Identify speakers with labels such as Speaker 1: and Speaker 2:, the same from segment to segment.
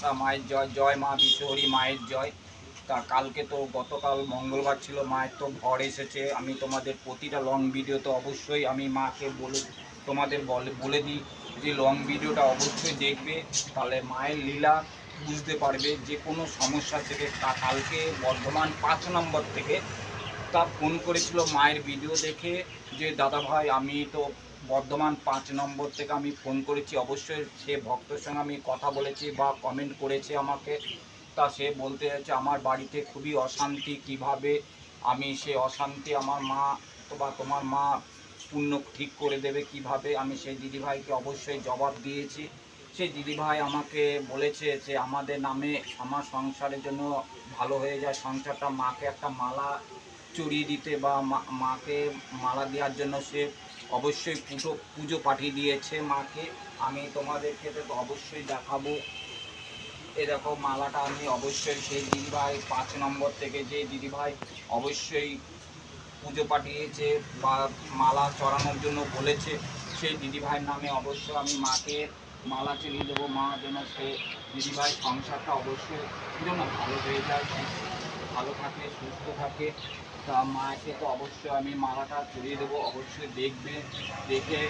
Speaker 1: মনসা মায়ের জয় জয় মা বিশ্বহরি মায়ের জয়। তা কালকে তো গতকাল মঙ্গলবার ছিল, মায়ের তো ঘর এসেছে। আমি তোমাদের প্রতিটা লং ভিডিওতে অবশ্যই আমি মাকে বলে, তোমাদের বলে বলে দিই যে লং ভিডিওটা অবশ্যই দেখবে। তাহলে মায়ের লীলা বুঝতে পারবে যে কোনো সমস্যা থেকে। তা কালকে বর্ধমান পাঁচ নম্বর থেকে তা ফোন করেছিল মায়ের ভিডিও দেখে যে দাদা ভাই আমি তো বর্ধমান পাঁচ নম্বর থেকে আমি ফোন করেছি। অবশ্যই সে ভক্তর সঙ্গে আমি কথা বলেছি বা কমেন্ট করেছে আমাকে। তা সে বলতে যাচ্ছে, আমার বাড়িতে খুবই অশান্তি, কীভাবে আমি সে অশান্তি আমার মা বা তোমার মা পূর্ণ ঠিক করে দেবে, কীভাবে আমি সেই দিদিভাইকে অবশ্যই জবাব দিয়েছি। সেই দিদিভাই আমাকে বলেছে যে, আমাদের নামে আমার সংসারের জন্য ভালো হয়ে যায়। সংসারটা মাকে একটা মালা চড়িয়ে দিতে বা মাকে মালা দেওয়ার জন্য সে অবশ্যই পুজো পুজো পাঠিয়ে দিয়েছে মাকে। আমি তোমাদেরকে তো অবশ্যই দেখাবো। এ দেখো মালাটা আমি অবশ্যই সেই দিদিভাই পাঁচ নম্বর থেকে যে দিদিভাই অবশ্যই পুজো পাঠিয়েছে বা মালা চড়ানোর জন্য বলেছে, সেই দিদিভাইয়ের নামে অবশ্যই আমি মাকে মালা চড়িয়ে দেবো। মা যেন সে দিদিভাই সংসারটা অবশ্যই যেন ভালো হয়ে যায় ভালো থাকে, সুস্থ থাকে, তা মাকে তো অবশ্যই আমি মালাটা চড়িয়ে দেবো, অবশ্যই দেখবে, দেখে,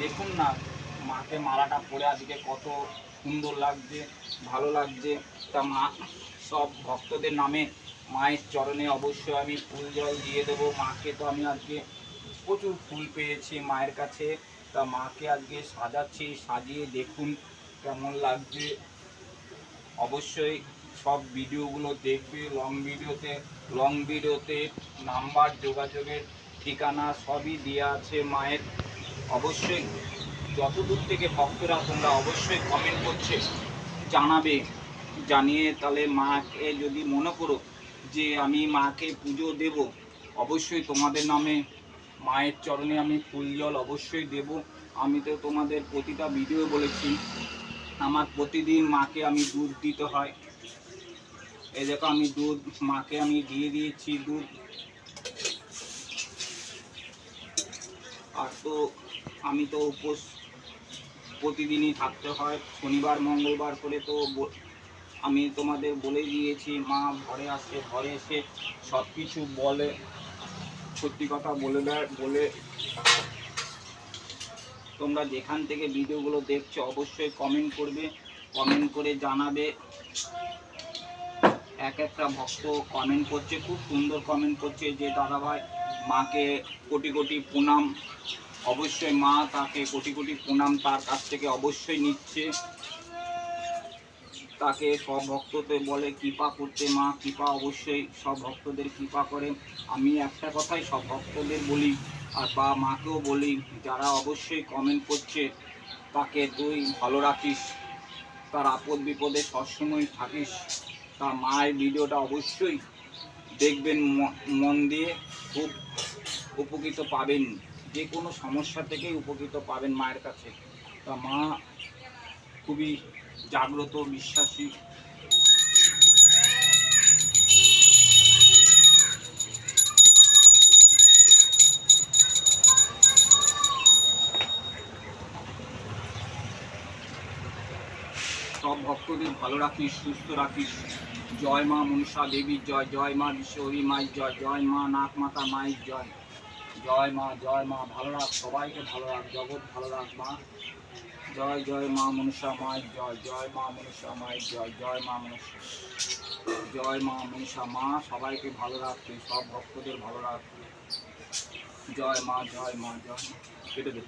Speaker 1: দেখুন না মাকে মালাটা পরে আজকে কত সুন্দর লাগছে, ভালো লাগছে। তা মা, সব ভক্তদের নামে মায়ের চরণে অবশ্যই আমি ফুল জল দিয়ে দেবো। মাকে তো আমি আজকে প্রচুর ফুল পেয়েছি মায়ের কাছে। তা মাকে আজকে সাজাচ্ছি, সাজিয়ে দেখুন কেমন লাগছে। অবশ্যই সব ভিডিওগুলো দেখবে লং ভিডিওতে লং ভিডিওতে নাম্বার, যোগাযোগের ঠিকানা সবই দেওয়া আছে মায়ের। অবশ্যই যতদূর থেকে ভক্তরা তোমরা অবশ্যই কমেন্ট করছে, জানাবে, জানিয়ে তাহলে মাকে যদি মনে করো যে আমি মাকে পুজো দেব, অবশ্যই তোমাদের নামে, মায়ের চরণে আমি ফুল জল অবশ্যই দেব। আমি তো তোমাদের প্রতিটা ভিডিও বলেছি, আমার প্রতিদিন মাকে আমি দুধ দিতে হয়। এই দেখো আমি দুধ, মাকে আমি দিয়ে দিয়েছি দুধ। আর তো আমি তো উপোস প্রতিদিনই থাকতে হয়, শনিবার, মঙ্গলবার করে তো আমি তোমাদের বলে দিয়েছি, মা ঘরে আসে, ঘরে এসে সব কিছু বলে, সত্যি কথা বলে দেয়, বলে। তোমরা যেখান থেকে ভিডিওগুলো দেখছ অবশ্যই কমেন্ট করবে কমেন্ট করে জানাবে। এক একটা ভক্ত কমেন্ট করছে, খুব সুন্দর কমেন্ট করছে যে দাদা ভাই মাকে কোটি কোটি প্রণাম। অবশ্যই মা তাকে কোটি কোটি প্রণাম তার কাছ থেকে অবশ্যই নিচ্ছে। তাকে সব ভক্তদের বলে, কৃপা করতে মা, কৃপা অবশ্যই সব ভক্তদের কৃপা করে আমি একটা কথাই সব ভক্তদের বলি আর বা মাকেও বলি, যারা অবশ্যই কমেন্ট করছে, তাকে তুই ভালো রাখিস, তার আপদ বিপদে সবসময় থাকিস। তা মায়ের ভিডিওটা অবশ্যই দেখবেন মন দিয়ে খুব উপকৃত পাবেন। যে কোনো সমস্যা থেকেই উপকৃত পাবেন মায়ের কাছে। তা মা খুবই জাগ্রত, বিশ্বাসী। সব ভক্তদের ভালো রাখিস, সুস্থ রাখিস। জয় মা মনসা দেবীর জয় জয় মা বিশ্বহরি মায়ের জয় জয় মা নাক মাতা মায়ের জয়। জয় মা জয় মা, ভালো রাখ, সবাইকে ভালো রাখ, জগৎ ভালো রাখ মা। জয় জয় মা মনসা মায়ের জয় জয় মা মনসা মায়ের জয় জয় মা মনসা জয় মা মনসা মা, সবাইকে ভালো রাখবে সব ভক্তদের ভালো রাখবে জয় মা জয় মা জয় মা। কেটে দে।